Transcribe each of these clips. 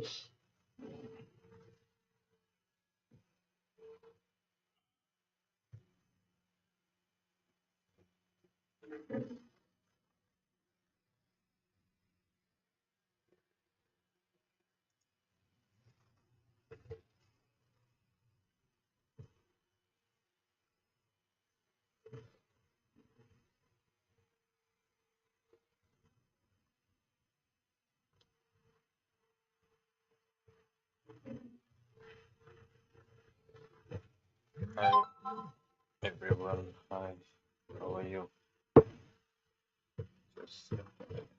Thank you. Hi everyone. Hi. How are you? Just a minute.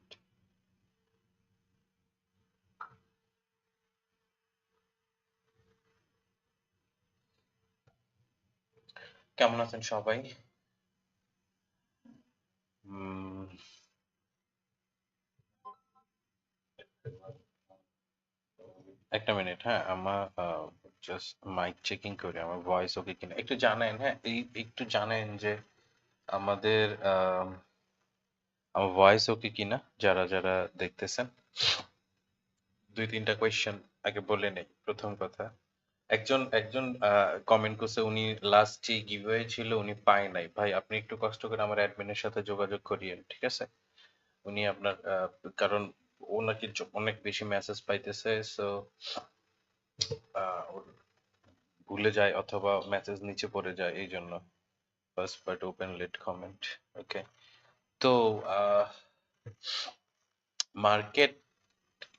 কেমন আছেন সবাই একটা মিনিট হ্যাঁ আমার জাস্ট মাইক চেকিং করি আমার ভয়েস ওকে কিনা। একটু জানেন হ্যাঁ এই একটু জানেন যে আমাদের আম, আমার ভয়েস ওকে কিনা যারা যারা দেখতেছেন। দুই তিনটা কোয়েশ্চেন আগে বলে নেই প্রথম কথা। একজন একজন কমেন্ট করছে উনি লাস্ট যে গিভওয়ে ছিল উনি পায় নাই। ভাই আপনি একটু কষ্ট করে আমার অ্যাডমিনের সাথে যোগাযোগ করিয়েন ঠিক আছে? উনি আপনার কারণ ও নাকি অনেক বেশি মেসেজ পাইতেছে সো ভুলে যায় অথবা মেসেজ নিচে পড়ে যায় এই জন্য first but open late comment okay তো মার্কেট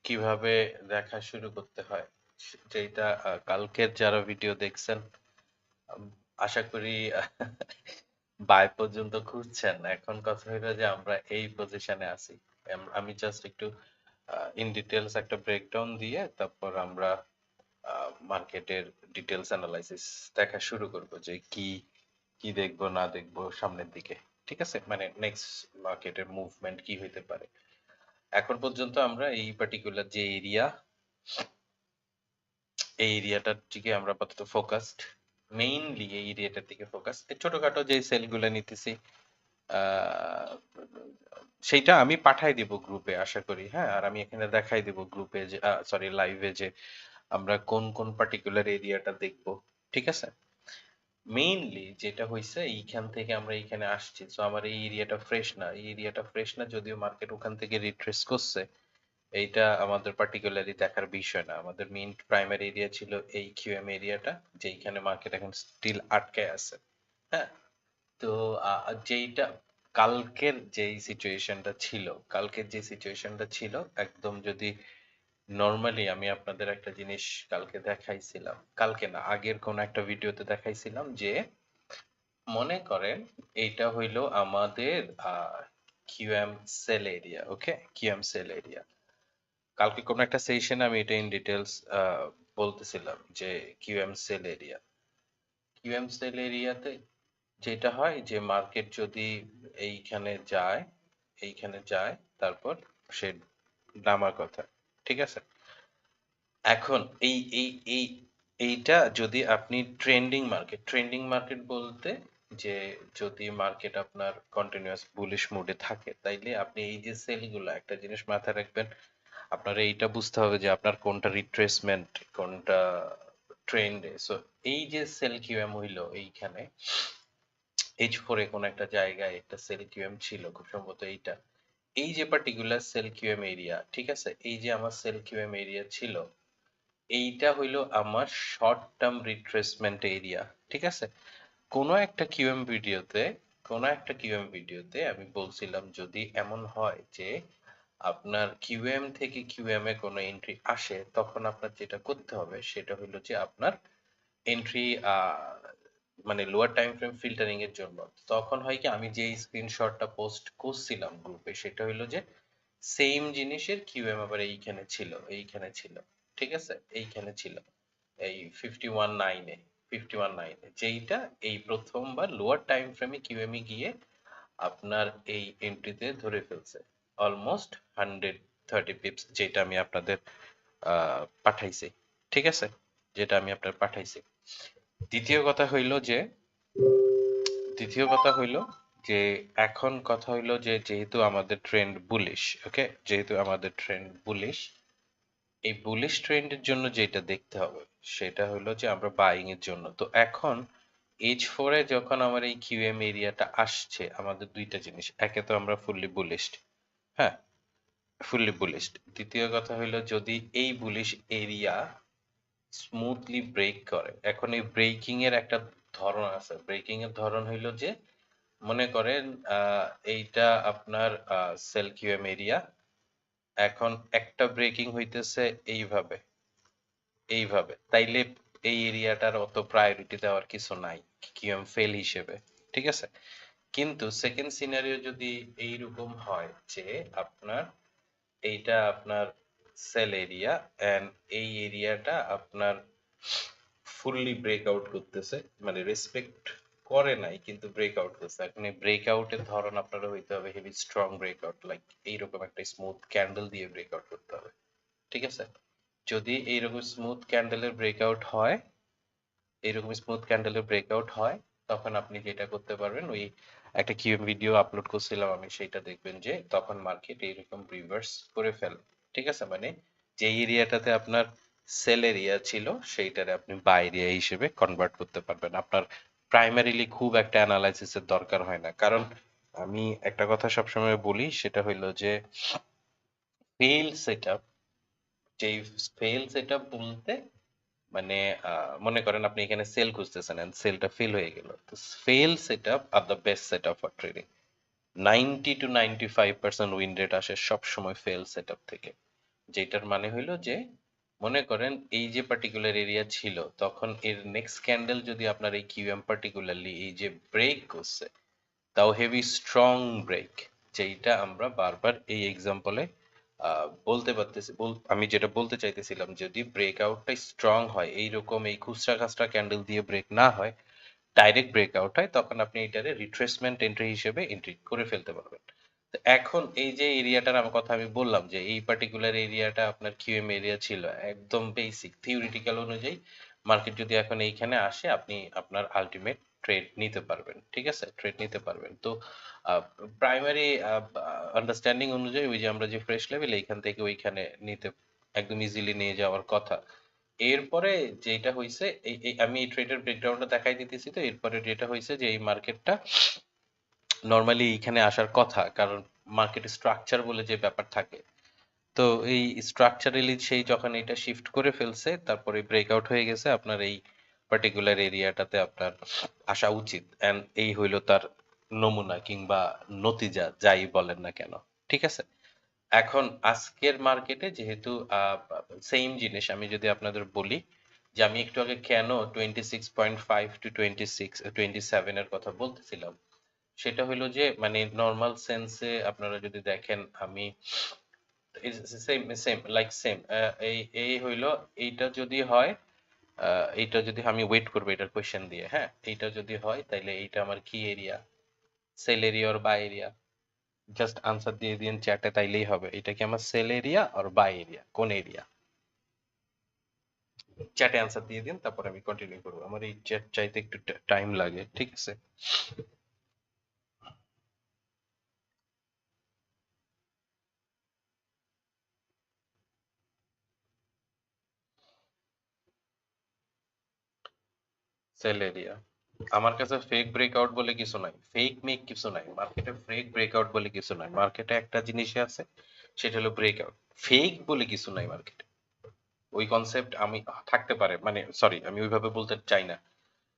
কীভাবে দেখা শুরু করতে হয়? যেটা কালকের যারা ভিডিও দেখছেন আশা করি, বাই পর্যন্ত খুঁজছেন। এখন কথা হইল যে আমরা এই পজিশনে আছি। আমি জাস্ট একটু ইন ডিটেলস একটা ব্রেকডাউন দিয়ে তারপর আমরা মার্কেটের ডিটেলস অ্যানালাইসিস দেখা শুরু করব যে কি কি দেখব, না দেখব সামনের দিকে, ঠিক আছে? মানে নেক্সট মার্কেটের মুভমেন্ট কি হইতে পারে? এখন পর্যন্ত আমরা এই পার্টিকুলার যে এরিয়া এই এরিয়াটার দিকে আমরা আপাতত ফোকাসড মেইনলি এই এরিয়াটার দিকে ফোকাস ছোটখাটো যে সেলগুলো নিতেছি সেইটা আমি পাঠাই দিব গ্রুপে আশা করি হ্যাঁ? আর আমি এখানে দেখাই দিব গ্রুপে যে সরি লাইভে যে আমরা কোন কোন পার্টিকুলার এরিয়াটা দেখব, ঠিক আছে? মেইনলি যেটা হয়েছে এইখান থেকে আমরা এইখানে আসছি তো আমার এই এরিয়াটা ফ্রেশ না। এই এরিয়াটা ফ্রেশ না, যদিও মার্কেট ওখান থেকে রিট্রেস করছে, এইটা আমাদের পার্টিকুলারলি দেখার বিষয় না। আমাদের মেইন প্রাইমারি এরিয়া ছিল এই কিউএম এরিয়াটা যেইখানে মার্কেট এখন স্টিল আটকে আছে হ্যাঁ? তো যেইটা কালকের যেই সিচুয়েশনটা ছিল, কালকের যে সিচুয়েশনটা ছিল, একদম যদি নর্মালি আমি আপনাদের একটা জিনিস কালকে দেখাইছিলাম, কালকে না, আগের কোন একটা ভিডিওতে দেখাইছিলাম যে, মনে করেন এইটা হইল আমাদের QM sell area okay QM sell area কালকে কোন একটা সেশনে আমি এটা ইন ডিটেলস বলতেছিলাম যে QM sell area QM sell এরিয়াতে যেটা হয় যে মার্কেট যদি এইখানে যায় এইখানে যায়, তারপর সে নামার কথা, ঠিক আছে? এখন এই এই এই, এইটা যদি আপনি ট্রেন্ডিং মার্কেট ট্রেন্ডিং মার্কেট বলতে যে যদি মার্কেট আপনার কন্টিনিউয়াস বুলিশ মুডে থাকে, তাইলে আপনি এই যে সেলগুলো একটা জিনিস মাথায় রাখবেন, আপনার এইটা বুঝতে হবে যে আপনার কোনটা রিট্রেসমেন্ট কোনটা ট্রেন্ডে সো এই যে সেল কিউএম হইল এইখানে এইচ ফোরে কোন একটা জায়গায় একটা সেল কিউএম ছিল, খুব সম্ভবত এইটা। এই যে পার্টিকুলার সেল কিউএম এরিয়া ঠিক আছে? এই যে আমার সেল কিউএম এরিয়া ছিল, এইটা হইল আমার শর্ট টার্ম রিট্রেসমেন্ট এরিয়া ঠিক আছে? কোনো একটা কিউএম ভিডিওতে, কোনো একটা কিউএম ভিডিওতে আমি বলছিলাম, যদি এমন হয় যে আপনার কিউএম থেকে কিউএম এ কোনো এন্ট্রি আসে, তখন আপনার যেটা করতে হবে, সেটা হলো যে আপনার এন্ট্রি মানে লোয়ার টাইম ফ্রেম ফিল্টারিং এর জন্য, তখন হয় কি, আমি যে স্ক্রিনশটটা পোস্ট করছিলাম গ্রুপে সেটা হলো যে সেম জিনিসের কিউএম আবার এইখানে ছিল এইখানে ছিল, ঠিক আছে? এইখানে ছিল, এই ফিফটি ওয়ান নাইনে ফিফটি ওয়ান নাইনে যেইটা এই প্রথমবার লোয়ার টাইম ফ্রেমে কিউএমই গিয়ে আপনার এই এন্ট্রিতে ধরে ফেলছে অলমোস্ট হান্ড্রেড থার্টি পিপস যেটা আমি আপনাদের পাঠাইছি, ঠিক আছে? যেটা আমি আপনার পাঠাইছি। দ্বিতীয় কথা হইল যে, দ্বিতীয় কথা হইল যে, এখন কথা হইল যে, যেহেতু আমাদের ট্রেন্ড বুলিশ ওকে যেহেতু আমাদের ট্রেন্ড বুলিশ এই বুলিশ ট্রেন্ডের জন্য যেটা দেখতে হবে, সেটা হলো যে, আমরা বাইং এর জন্য। তো এখন এইচ ফোরে যখন আমার এই কিউএম এরিয়াটা আসছে, আমাদের দুইটা জিনিস, একে তো আমরা ফুললি বুলিশড হ্যাঁ? ফুললি বুলিশড দ্বিতীয় কথা হলো যদি এই বুলিশ এরিয়া স্মুথলি ব্রেক করে। এখন এই ব্রেকিং এর একটা ধরন আছে। ব্রেকিং এর ধরন হইল যে, মনে করেন এইটা আপনার সেল কিউএম এরিয়া এখন একটা ব্রেকিং হইতেছে এইভাবে এইভাবে। তাইলে এই এরিয়াটার অত প্রায়োরিটি দেওয়ার কিছু নাই কিউএম ফেল হিসেবে। ঠিক আছে? কিন্তু সেকেন্ড সিনারিও যদি এইরকম হয় যে, আপনার, এইটা আপনার সেল এরিয়া এন্ড এই এরিয়াটা আপনার ফুললি ব্রেকআউট করতেছে মানে রেসপেক্ট করে নাই, কিন্তু ব্রেকআউট করছে। এখন এই ব্রেকআউটের ধরন আপনার হইতে হবে হেভি স্ট্রং ব্রেকআউট লাইক এইরকম একটা স্মুথ ক্যান্ডেল দিয়ে ব্রেকআউট করতে হবে। ঠিক আছে? যদি এইরকম স্মুথ ক্যান্ডেলের ব্রেকআউট হয়, এইরকম স্মুথ ক্যান্ডেলের ব্রেকআউট হয়, তখন আপনি যেটা করতে পারবেন, ওই একটা কিউএম ভিডিও আপলোড করছিলাম আমি, সেটা দেখবেন যে তখন মার্কেট এইরকম রিভার্স করে ফেলে। ঠিক আছে? মানে যে এরিয়াটাতে আপনার সেল এরিয়া ছিল, সেইটারে আপনি বাই এরিয়া হিসেবে কনভার্ট করতে পারবেন। আপনার প্রাইমারিলি খুব একটা অ্যানালাইসিসের দরকার হয় না। কারণ আমি একটা কথা সবসময় বলি, সেটা হইল যে ফেল সেটআপ যেই ফেল সেটআপ বলতে মানে মনে করেন আপনি এখানে সেল খুঁজতেছেন এন্ড সেলটা ফেল হয়ে গেল। তো fail setup R the best setup for trading ninety two ninety five percent win rate আসে সব সময় ফেল সেটআপ থেকে। যেটার মানে হইল যে, মনে করেন এই যে পার্টিকুলার এরিয়া ছিল, তখন এর নেক্সট ক্যান্ডেল যদি আপনার এই কিউএম পার্টিকুলারলি এই যে ব্রেক করছে, তাও হেভি স্ট্রং ব্রেক যেইটা আমরা বারবার এই এক্সাম্পলে বলতে পারতেছি আমি যেটা বলতে চাইতেছিলাম যদি ব্রেকআউটটা স্ট্রং হয়, এইরকম এই খুচরা খাচরা ক্যান্ডেল দিয়ে ব্রেক না হয় ডাইরেক্ট ব্রেকআউট হয়, তখন আপনি এটারে রিট্রেসমেন্ট এন্ট্রি হিসেবে এন্ট্রি করে ফেলতে পারবেন। এখন এই যে এরিয়াটার আমার কথা আমি বললাম যে এই পার্টিকুলার এরিয়াটা আপনার কিউএম এরিয়া ছিল, একদম বেসিক থিওরিটিক্যাল অনুযায়ী মার্কেট যদি এখন এইখানে আসে, আপনি আপনার আলটিমেট ট্রেড নিতে পারবেন, ঠিক আছে? ট্রেড নিতে পারবেন। তো প্রাইমারি আন্ডারস্ট্যান্ডিং অনুযায়ী ওই যে আমরা যে ফ্রেশ লেভেল এইখান থেকে ওইখানে নিতে একদম ইজিলি নিয়ে যাওয়ার কথা। এরপরে যেটা হয়েছে আমি এই ট্রেডের ব্রেকডাউনটা দেখাই দিতেছি তো, এরপরে যেটা হয়েছে যে এই মার্কেটটা নর্মালি এইখানে আসার কথা, কারণ মার্কেট স্ট্রাকচার বলে যে ব্যাপার থাকে। তো এই স্ট্রাকচারালি সেই যখন এটা শিফট করে ফেলছে, তারপরে ব্রেকআউট হয়ে গেছে আপনার এই পার্টিকুলার এরিয়াটাতে আপনার আসা উচিত। এন্ড এই হইল তার নমুনা কিংবা নতিজা, যাই বলেন না কেন। ঠিক আছে? এখন আজকের মার্কেটে যেহেতু সেম জিনিস আমি যদি আপনাদের বলি, যে আমি একটু আগে কেন twenty six point five to twenty six twenty seven এর কথা বলতেছিলাম সেটা হলো যে মানে নর্মাল সেন্সে আপনারা যদি দেখেন, আমি সেম সেম লাইক সেম এই এই হইল, এইটা যদি হয় এইটা যদি আমি ওয়েট করব এটার কোয়েশ্চেন দিয়ে হ্যাঁ? এইটা যদি হয় তাহলে এইটা আমার কি এরিয়া সেল এরিয়া আর বাই এরিয়া জাস্ট আনসার দিয়ে দিন চ্যাটে তাইলেই হবে। এটা কি আমার সেল এরিয়া আর বাই এরিয়া কোন এরিয়া চ্যাটে আনসার দিয়ে দিন, তারপর আমি কন্টিনিউ করব। আমার এই চ্যাট চাইতে একটু টাইম লাগে, ঠিক আছে? সেল এরিয়া আমার কাছে ফেক ব্রেকআউট বলে কিছু নাই। ফেক মেক কিছু নাই। মার্কেটে ফেক ব্রেকআউট বলে কিছু নাই। মার্কেটে একটা জিনিসই আছে, সেটা হলো ব্রেকআউট ফেক বলে কিছু নাই মার্কেটে ওই কনসেপ্ট আমি থাকতে পারে। মানে সরি আমি ওইভাবে বলতে চাই না।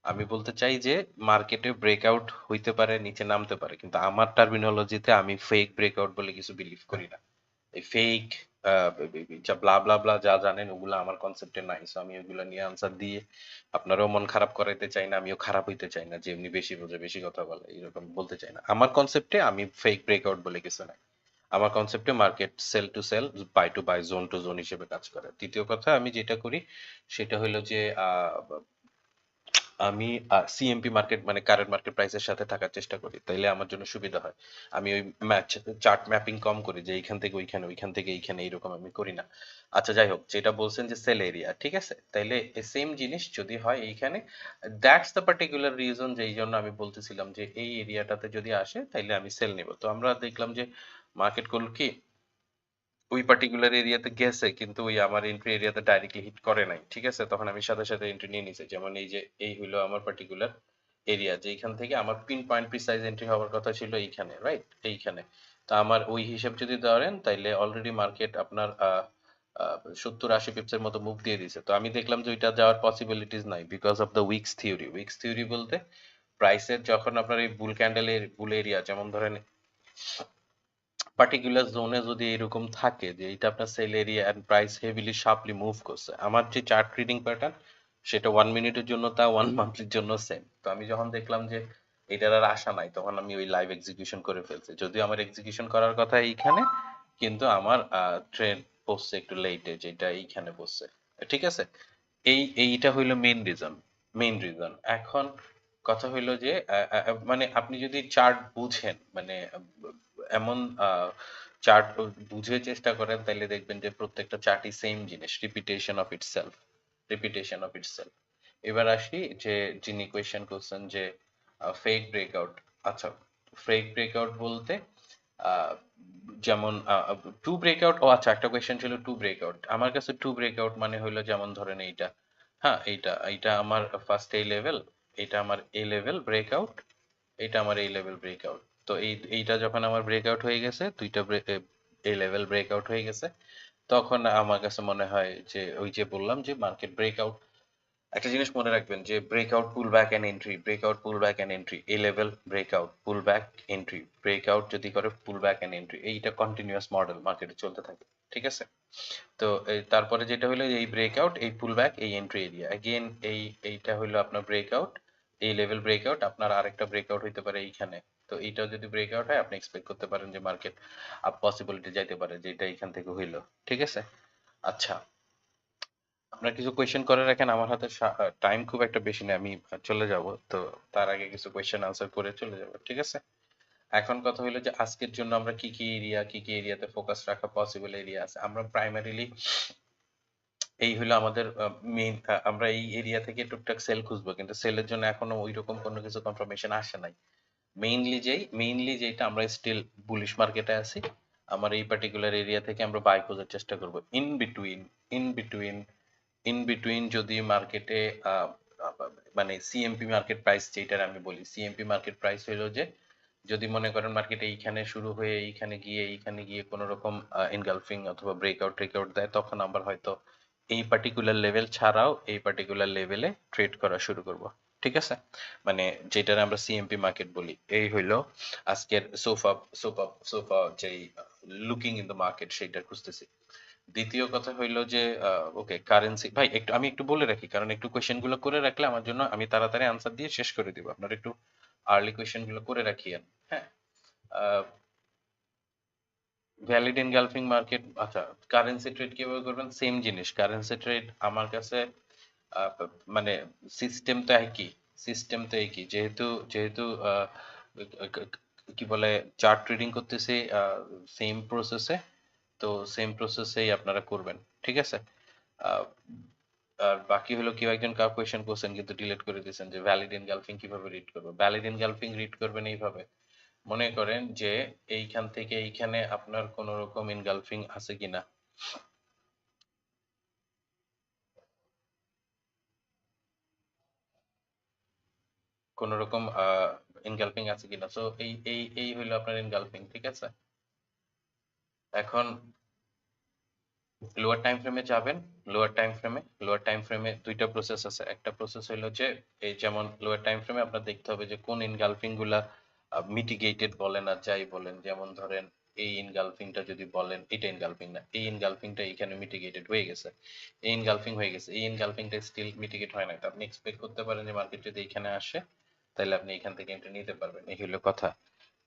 আমি বলতে চাই যে মার্কেটে ব্রেকআউট হইতে পারে, নিচে নামতে পারে। কিন্তু আমার টার্মিনোলজিতে আমি ফেক ব্রেকআউট বলে কিছু বিলিভ করি না। এই ফেক ব্লা ব্লা ব্লা যা জানেন, ওগুলো আমার কনসেপ্টে নাই। সো আমি ওগুলো নিয়ে আনসার দিয়ে মন খারাপ করাইতে চাই না, আমিও খারাপ হইতে চাই না, যে এমনি বেশি বোঝে, বেশি কথা বলে, এরকম বলতে চাই না। আমার কনসেপ্টে আমি ফেক ব্রেকআউট বলে কিছু নাই। আমার কনসেপ্টে market sell to sell buy to buy zone to zone হিসেবে কাজ করে। দ্বিতীয় কথা আমি যেটা করি, সেটা হলো যে আমি সিএমপি মার্কেট মানে কারেন্ট মার্কেট প্রাইসের সাথে থাকার চেষ্টা করি, তাইলে আমার জন্য সুবিধা হয়। আমি ওই ম্যাচ চার্ট ম্যাপিং কম করি যে এইখান থেকে ওইখানে, ওইখান থেকে এইখানে এইরকম আমি করি না। আচ্ছা যাই হোক, যেটা বলছেন যে সেল এরিয়া ঠিক আছে? তাইলে সেম জিনিস যদি হয় এইখানে দ্যাটস দ্য পার্টিকুলার রিজন যে এই জন্য আমি বলতেছিলাম যে এই এরিয়াটাতে যদি আসে, তাইলে আমি সেল নেব। তো আমরা দেখলাম যে মার্কেট করল কি ওই পার্টিকুলার এরিয়াতে গেছে, কিন্তু ওই আমার এন্ট্রি এরিয়াতে ডাইরেক্টলি হিট করে নাই, ঠিক আছে? তখন আমি সাথে সাথে এন্ট্রি নিয়ে নিছি। যেমন এই যে, এই হইল আমার পার্টিকুলার এরিয়া যে এইখান থেকে আমার পিন পয়েন্ট প্রিসাইজ এন্ট্রি হওয়ার কথা ছিল এইখানে রাইট এইখানে। তো আমার ওই হিসাব যদি ধরেন, তাইলে অলরেডি মার্কেট আপনার সত্তর আশি পিপসের মতো মুভ দিয়ে দিছে। তো আমি দেখলাম যে ওইটা যাওয়ার পসিবিলিটিস নাই because of the wicks theory wicks theory বলতে প্রাইসের যখন আপনার এই বুল ক্যান্ডেলের বুল এরিয়া যেমন ধরেন পার্টিকুলার জোনে যদি এরকম থাকে যে এটা আপনার sell area end price heavily sharply move করছে আমার যে চার্ট রিডিং প্যাটার্ন সেটা ওয়ান মিনিটের জন্য তা ওয়ান মান্থলির জন্য সেম তো আমি যখন দেখলাম যে এটার আর আশা নাই তখন আমি ওই লাইভ এক্সিকিউশন করে ফেলছি। যদিও আমার এক্সিকিউশন করার কথা এইখানে কিন্তু আমার ট্রেন পড়ছে একটু লেটে যেটা এইখানে পড়ছে। ঠিক আছে? এই এইটা হইল মেইন রিজন মেইন রিজন এখন কথা হইল যে মানে আপনি যদি চার্ট বুঝেন মানে এমন চার্ট বুঝে চেষ্টা করেন তাহলে দেখবেন যে প্রত্যেকটা চার্টই সেম জিনিস repetition of itself repetition of itself এবার আসি যে যিনি কোয়েশ্চেন করছেন যে ফেক ব্রেকআউট আচ্ছা ফেক ব্রেকআউট বলতে যেমন টু ব্রেকআউট ও আচ্ছা একটা কোয়েশ্চেন ছিল টু ব্রেকআউট আমার কাছে টু ব্রেকআউট মানে হলো যেমন ধরেন এইটা। হ্যাঁ এইটা এইটা আমার ফার্স্ট এই লেভেল এটা আমার এ লেভেল ব্রেকআউট এটা আমার এই লেভেল ব্রেকআউট তো এই এইটা যখন আমার ব্রেকআউট হয়ে গেছে দুইটা এই লেভেল ব্রেকআউট হয়ে গেছে তখন আমার কাছে মনে হয় যে ওই যে বললাম যে মার্কেট ব্রেকআউট একটা জিনিস মনে রাখবেন যে breakout pull back and entry breakout pull back and entry এই level breakout pull back entry breakout যদি করে পুল ব্যাক এন্ড এন্ট্রি এইটা কন্টিনিউয়াস মডেল মার্কেটে চলতে থাকে ঠিক আছে তো এই তারপরে যেটা হলো এই ব্রেকআউট এই পুল ব্যাক এই এন্ট্রি এরিয়া अगेन এই এইটা হলো আপনার ব্রেকআউট এই লেভেল ব্রেকআউট আপনার আরেকটা ব্রেকআউট হইতে পারে এইখানে তো এইটাও যদি ব্রেকআউট হয়, আপনি এক্সপেক্ট করতে পারেন যে মার্কেট আপ পসিবিলিটি যাইতে পারে যে এটা এইখান থেকে হইল। ঠিক আছে? আচ্ছা। আপনার কিছু কোয়েশ্চেন করে রাখেন, আমার হাতে টাইম খুব একটা বেশি নেই, আমি চলে যাব। তো তার আগে কিছু কোয়েশ্চেন আনসার করে চলে যাব, ঠিক আছে? এখন কথা হলো যে আজকের জন্য আমরা কি কি এরিয়া কি কি এরিয়াতে ফোকাস রাখা পসিবল এরিয়া আছে? আমরা প্রাইমারিলি এই হলো আমাদের মেইন আমরা এই এরিয়া থেকে টুকটাক সেল খুঁজবো, কিন্তু সেলের জন্য এখনও ওই রকম কোনো কিছু কনফার্মেশন আসে নাই। মেইনলি যেই মেইনলি যেটা আমরা স্টিল বুলিশ মার্কেটে আছি, আমার এই পার্টিকুলার এরিয়া থেকে আমরা বাই খোঁজার চেষ্টা করব। In between in between in between যদি মার্কেটে মানে সিএমপি মার্কেট প্রাইস যেটার আমি বলি সিএমপি মার্কেট প্রাইস হলো যে, যদি মনে করেন মার্কেটে এইখানে শুরু হয়ে এইখানে গিয়ে এইখানে গিয়ে কোনো রকম এনগালফিং অথবা ব্রেকআউট ব্রেকআউট দেয়, তখন আবার হয়তো এই পার্টিকুলার লেভেল ছাড়াও এই পার্টিকুলার লেভেলে ট্রেড করা শুরু করব। ঠিক আছে? মানে যেটার আমরা সিএমপি মার্কেট বলি, এই হইল আজকের সোফা সোফা সোফা যেই লুকিং ইন দ্য মার্কেট সেইটা খুঁজতেছি। দ্বিতীয় কথা হইল যে ওকে কারেন্সি ভাই একটু, আমি একটু বলে রাখি, কারণ একটু কোয়েশ্চেনগুলো করে রাখলে আমার জন্য আমি তাড়াতাড়ি আনসার দিয়ে শেষ করে দিব। আপনারা একটু আর্লি কোয়েশ্চেনগুলো করে রাখিয়েন হ্যাঁ? ভ্যালিড এনগালফিং মার্কেট আচ্ছা কারেন্সি ট্রেড কীভাবে করবেন? সেম জিনিস কারেন্সি ট্রেড আমার কাছে মানে সিস্টেম তো একই সিস্টেম তো একই। যেহেতু যেহেতু কি বলে চার্ট ট্রেডিং করতেছি সেম প্রসেসে তো সেম প্রসেসেই আপনারা করবেন, ঠিক আছে? আর বাকি হলো কেউ একজন কাউ কোয়েশ্চেন করছেন, কিন্তু ডিলিট করে দিয়েছেন যে ভ্যালিড এনগালফিং কীভাবে রিড করব? ভ্যালিড এনগালফিং রিড করবেন এইভাবে। মনে করেন যে এইখান থেকে এইখানে আপনার কোন রকম ইনগালফিং আছে কিনা। কোন রকম ইনগালফিং আছে কিনা। সো এই এই এই হইল আপনার ইনগালফিং ঠিক আছে? এখন লোয়ার টাইম ফ্রেমে যাবেন লোয়ার টাইম ফ্রেমে লোয়ার টাইম ফ্রেমে দুইটা প্রসেস আছে। একটা প্রসেস হলো যে, এই যেমন লোয়ার টাইম ফ্রেমে আপনার দেখতে হবে যে, কোন ইনগালফিংগুলা মিটিগেটেড বলেন আর যাই বলেন। যেমন ধরেন, এই ইনগালফিংটা যদি বলেন, এটা ইনগালফিং না। এই ইনগালফিংটা এখানে মিটিগেটেড হয়ে গেছে। এই ইনগালফিং হয়ে গেছে। এই ইনগালফিংটা স্টিল মিটিগেট হয় না। আপনি এক্সপেক্ট করতে পারেন যে মার্কেট যদি এখানে আসে তাহলে আপনি এখান থেকে এন্ট্রি নিতে পারবেন। এই হলো কথা।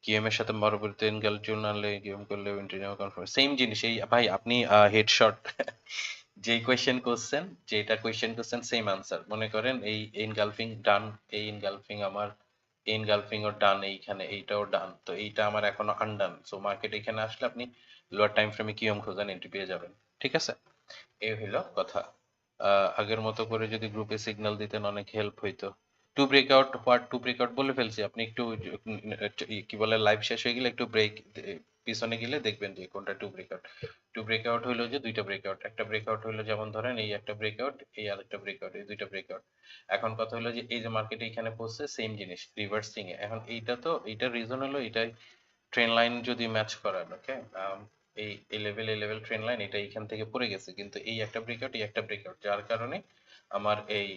কিএম এর সাথে পরবর্তী ইনগাল চুন আনলে কিএম করলে এন্ট্রি নেওয়া কনফার্ম সেম জিনিস, এই ভাই আপনি হেডশট যেই কোয়েশ্চেন করছেন, যেটা কোয়েশ্চেন করছেন সেম আনসার মনে করেন এই ইনগালফিং ডান এই ইনগালফিং আমার ইনগালফিং ও ডান এইখানে এইটাও ডান তো এইটা আমার এখনও আনডান সো মার্কেট এখানে আসলে আপনি লোয়ার টাইম ফ্রেমে কিয়ম খোঁজেন এন্ট্রি পেয়ে যাবেন। ঠিক আছে? এই হলো কথা। আগের মতো করে যদি গ্রুপে সিগন্যাল দিতেন অনেক হেল্প হইতো। To breakout what to breakout বলে ফেলছি। আপনি একটু কি বলে লাইভ শেষ হয়ে গেলে একটু ব্রেক পিছনে গেলে দেখবেন যে কোনটা টু ব্রেকআউট টু ব্রেকআউট হলো যে দুইটা ব্রেকআউট একটা ব্রেকআউট হলো যেমন ধরেন এই একটা ব্রেকআউট এই আরেকটা ব্রেকআউট এই দুইটা ব্রেকআউট এখন কথা হলো যে এই যে মার্কেটে এখানে পড়ছে সেম জিনিস রিভার্সিং এ। এখন এইটা তো, এইটার রিজন হলো এটাই ট্রেন লাইন যদি ম্যাচ করান ওকে এই এই লেভেল এই লেভেল ট্রেন লাইন এটা এখান থেকে পড়ে গেছে। কিন্তু এই একটা ব্রেকআউট এই একটা ব্রেকআউট যার কারণে আমার এই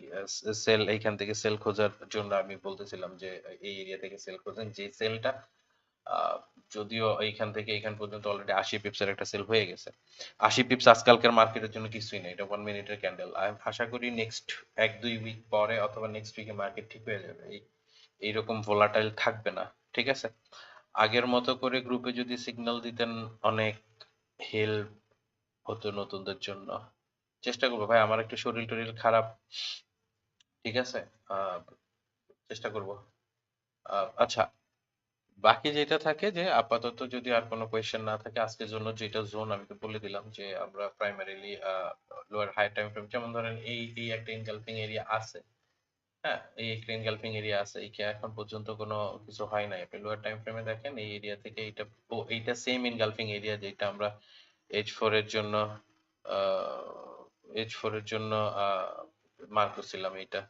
সেল এইখান থেকে সেল খোঁজার জন্য আমি বলতেছিলাম যে, এই এরিয়া থেকে সেল খোঁজেন। যে সেলটা যদিও এইখান থেকে এখান পর্যন্ত অলরেডি আশি পিপসের একটা সেল হয়ে গেছে। আশি পিপস আজকালকার মার্কেটের জন্য কিছুই নেই। এটা ওয়ান মিনিটের ক্যান্ডেল আমি আশা করি নেক্সট এক, দুই উইক পরে অথবা নেক্সট উইকে মার্কেট ঠিক হয়ে যাবে। এই, এইরকম ভোলাটাইল থাকবে না। ঠিক আছে? আগের মতো করে গ্রুপে যদি সিগন্যাল দিতেন অনেক হেল্প হতো নতুনদের জন্য। চেষ্টা করব। ভাই, আমার একটু শরীর টরিল খারাপ। ঠিক আছে? চেষ্টা করব। আচ্ছা। বাকি যেটা থাকে যে, আপাতত যদি আর কোনো কোয়েশ্চেন না থাকে, আজকের জন্য যেটা জোন আমি তো বলে দিলাম যে, আমরা primarily lower high time frame যেমন ধরেন এই এই একটা ইনগালফিং এরিয়া আছে। হ্যাঁ? এই একটা ইনগালফিং এরিয়া আছে। এই এখন পর্যন্ত কোনো কিছু হয় নাই। আপনি লোয়ার টাইম ফ্রেমে দেখেন, এই এরিয়া থেকে এইটা, ও, এইটা সেম ইনগালফিং এরিয়া যেটা আমরা এইচ ফোর এর জন্য এইচ ফোর এর জন্য মার্ক করছিলাম এইটা।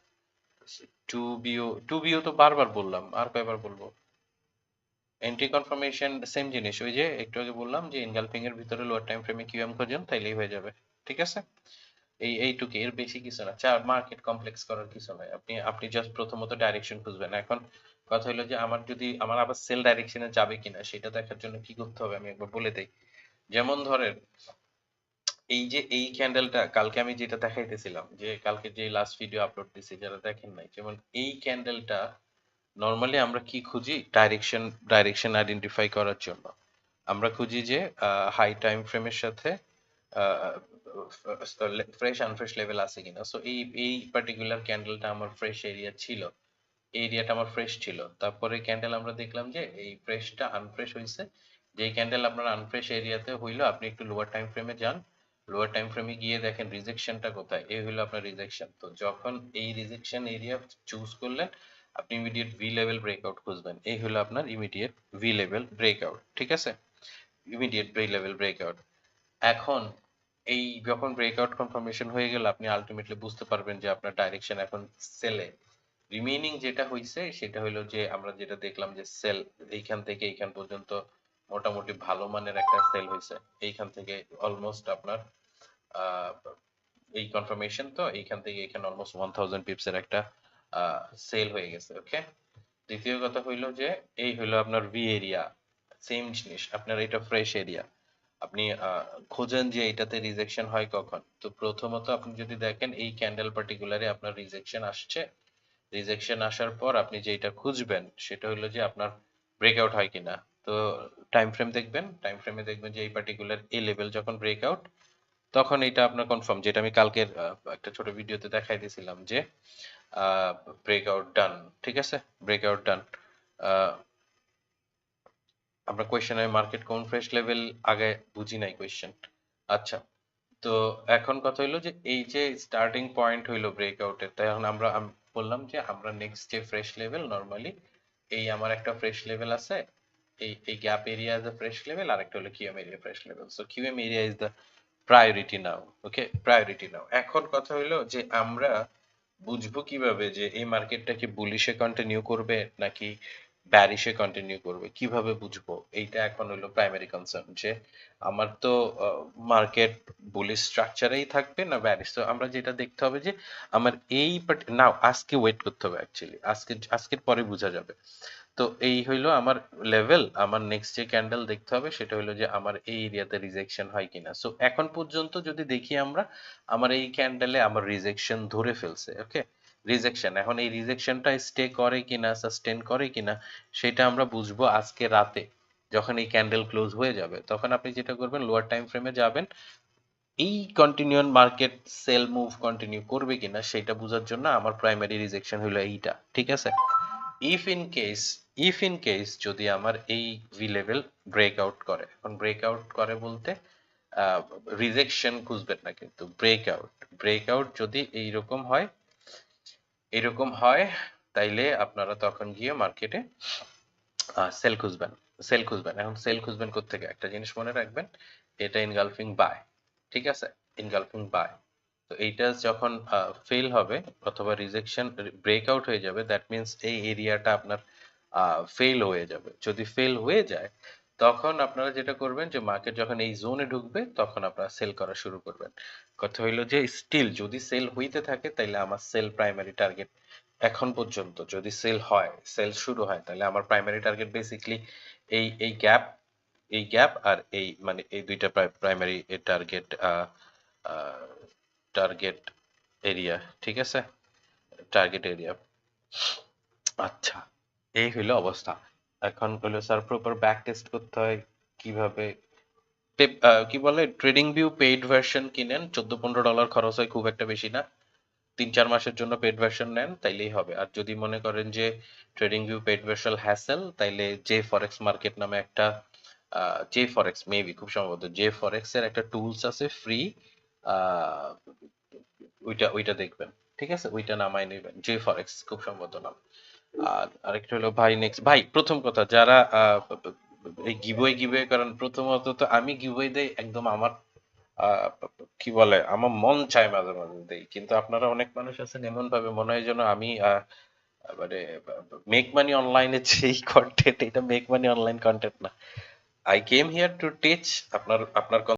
টু বিও টু বিও তো বারবার বললাম, আর কয়বার বলব? এন্ট্রি কনফার্মেশন সেম জিনিস। ওই যে একটু আগে বললাম যে ইনগালফিং এর ভিতরে লোয়ার টাইম ফ্রেমে কিউএম খোঁজেন, তাইলেই হয়ে যাবে। ঠিক আছে? এই, এইটুকু, এর বেশি কিছু না। চার মার্কেট কমপ্লেক্স করার কিছু নয় আপনি আপনি জাস্ট প্রথমত ডাইরেকশন খুঁজবেন। এখন কথা হলো যে আমার যদি, আমার আবার সেল ডাইরেকশনে যাবে কিনা, সেটা দেখার জন্য কি করতে হবে আমি একবার বলে দেই। যেমন ধরেন এই যে, এই ক্যান্ডেলটা কালকে আমি যেটা দেখাইতেছিলাম, যে কালকে যে লাস্ট ভিডিও আপলোড দিছি, যারা দেখেন নাই, যেমন এই ক্যান্ডেলটা নর্মালি আমরা কি খুঁজি? ডাইরেকশন ডাইরেকশন আইডেন্টিফাই করার জন্য। আমরা খুঁজি যে হাই টাইম ফ্রেমের সাথে ফ্রেশ আনফ্রেশ লেভেল আছে কিনা। সো এই এই পার্টিকুলার ক্যান্ডেলটা আমার ফ্রেশ এরিয়া ছিল। এরিয়াটা আমার ফ্রেশ ছিল। তারপরে ক্যান্ডেল আমরা দেখলাম যে, এই ফ্রেশটা আনফ্রেশ হয়েছে যে ক্যান্ডেল আপনার আনফ্রেশ এরিয়াতে হইল, আপনি একটু লোয়ার টাইম ফ্রেমে যান। লোয়ার টাইম ফ্রেমে গিয়ে দেখেন রিজেকশনটা কোথায়? এই হলো আপনার রিজেকশন তো যখন এই রিজেকশন এরিয়া চুজ করলেন, আপনি ইমিডিয়েট ভি লেভেল ব্রেকআউট খুঁজবেন। এই হলো আপনার ইমিডিয়েট ভি লেভেল ব্রেকআউট ঠিক আছে? ইমিডিয়েট ভি লেভেল ব্রেকআউট এখন এই যখন ব্রেকআউট কনফার্মেশন হয়ে গেল, আপনি আলটিমেটলি বুঝতে পারবেন যে আপনার ডাইরেকশন এখন সেলে রিমেইনিং যেটা হইছে, সেটা হলো যে আমরা যেটা দেখলাম যে সেল এইখান থেকে এইখান পর্যন্ত মোটামুটি ভালো মানের একটা সেল হয়েছে এইখান থেকে অলমোস্ট আপনার এই কনফার্মেশন তো এইখান থেকে এখানে অলমোস্ট ওয়ান থাউজেন্ড পিপস এর একটা সেল হয়ে গেছে ওকে দ্বিতীয় কথা হইল যে, এই হলো আপনার ভি এরিয়া সেম জিনিস, আপনার এটা ফ্রেশ এরিয়া আপনি খোঁজেন যে এটাতে রিজেকশন হয় কখন। তো প্রথমত আপনি যদি দেখেন, এই ক্যান্ডেল পার্টিকুলারে আপনার রিজেকশন আসছে। রিজেকশন আসার পর আপনি যেটা খুঁজবেন, সেটা হলো যে আপনার ব্রেকআউট হয় কিনা। তো টাইম ফ্রেম দেখবেন টাইম ফ্রেমে দেখবেন যে এই পার্টিকুলার এই লেভেল যখন ব্রেকআউট তখন এটা আপনার কনফার্ম যেটা আমি কালকের একটা ছোট ভিডিওতে দেখাই দিয়েছিলাম যে ব্রেকআউট ডান ঠিক আছে? ব্রেকআউট ডান আমরা কোয়েশ্চেনে মার্কেট কোন ফ্রেশ লেভেল আগে বুঝি নাই কোয়েশ্চেন আচ্ছা তো এখন কথা হইল যে এই যে স্টার্টিং পয়েন্ট হইল ব্রেকআউটের তাই এখন আমরা বললাম যে আমরা নেক্সট যে ফ্রেশ লেভেল নরমালি এই আমার একটা ফ্রেশ লেভেল আছে, এই এই gap area is the fresh level আর একটা হলো QM area fresh level so QM area is the priority now okay priority now এখন কথা হইল যে আমরা বুঝব কীভাবে যে এই মার্কেটটা কি বুলিশে কন্টিনিউ করবে নাকি ব্যারিশে কন্টিনিউ করবে? কীভাবে বুঝব? এইটা এখন হলো প্রাইমারি কনসার্ন যে আমার তো মার্কেট বুলিশ স্ট্রাকচারেই থাকবে না ব্যারিশ তো আমরা যেটা দেখতে হবে যে আমার এই নাও আজকে ওয়েট করতে হবে অ্যাকচুয়ালি আজকে আজকের পরে বোঝা যাবে। তো এই হইল আমার লেভেল আমার নেক্সট যে ক্যান্ডেল দেখতে হবে সেটা হলো যে আমার এই এরিয়াতে রিজেকশন হয় কিনা। সো এখন পর্যন্ত যদি দেখি আমরা, আমার এই ক্যান্ডেলে আমার রিজেকশন ধরে ফেলছে ওকে রিজেকশন এখন এই রিজেকশনটা স্টে করে কিনা সাস্টেন করে কিনা, সেটা আমরা বুঝব আজকে রাতে, যখন এই ক্যান্ডেল ক্লোজ হয়ে যাবে। তখন আপনি যেটা করবেন লোয়ার টাইম ফ্রেমে যাবেন, এই continuation market sell move continue করবে কিনা, সেটা বোঝার জন্য আমার প্রাইমারি রিজেকশন হলো এইটা, ঠিক আছে? If in case if in case যদি আমার এই ভি লেভেল ব্রেকআউট করে, এখন ব্রেকআউট করে বলতে রিজেকশন খুঁজবেন না কিন্তু ব্রেকআউট ব্রেকআউট যদি এইরকম হয় এরকম হয়, তাইলে আপনারা তখন গিয়ে মার্কেটে সেল খুঁজবেন সেল খুঁজবেন। এখন সেল খুঁজবেন কোথেকে একটা জিনিস মনে রাখবেন, এটা ইনগালফিং বাই ঠিক আছে? ইনগালফিং বাই তো এইটা যখন ফেল হবে অথবা রিজেকশন ব্রেকআউট হয়ে যাবে দ্যাট মিন্স এই এরিয়াটা আপনার ফেল হয়ে যাবে। যদি ফেল হয়ে যায়, তখন আপনারা যেটা করবেন যে মার্কেট যখন এই জোনে ঢুকবে, তখন আপনারা সেল করা শুরু করবেন। কথা হইল যে স্টিল যদি সেল হইতে থাকে তাহলে আমার সেল প্রাইমারি টার্গেট এখন পর্যন্ত। যদি সেল হয় সেল শুরু হয় তাহলে আমার প্রাইমারি টার্গেট বেসিকলি এই এই গ্যাপ এই গ্যাপ আর এই মানে এই দুইটা প্রাইমারি টার্গেট টার্গেট এরিয়া ঠিক আছে? টার্গেট এরিয়া আচ্ছা এই হইল অবস্থা। এখন হলো স্যার প্রপার ব্যাক টেস্ট করতে হয় কীভাবে? কি বলে? ট্রেডিং ভিউ পেইড ভার্সন কিনেন। চোদ্দ পনেরো ডলার খরচ হয় খুব একটা বেশি না। তিন চার মাসের জন্য পেড ভার্সন নেন, তাইলেই হবে। আর যদি মনে করেন যে ট্রেডিং ভিউ পেড ভার্সন হ্যাসেল তাইলে জে ফরেক্স মার্কেট নামে একটা জে ফরেক্স মেবি খুব সম্ভবত জে ফরেক্স এর একটা টুলস আছে ফ্রি ওইটা ওইটা দেখবেন, ঠিক আছে? ওইটা নামাই নেবেন। জে ফরেক্স খুব সম্ভবত নাম আর আরেকটা হলো ভাই নেক্সট ভাই, প্রথম কথা, যারা এই গিভওয়ে গিভওয়ে করেন, প্রথমত তো আমি গিভওয়ে দেই একদম আমার কি বলে, আমার মন চায় মাঝে মাঝে দেই। কিন্তু আপনারা অনেক মানুষ আছেন এমন ভাবে মনে হয় যেন আমি মানে মেক মানি অনলাইনে যেই কন্টেন্ট এটা মেক মানি অনলাইন কন্টেন্ট না। I came here to teach আপনার আপনার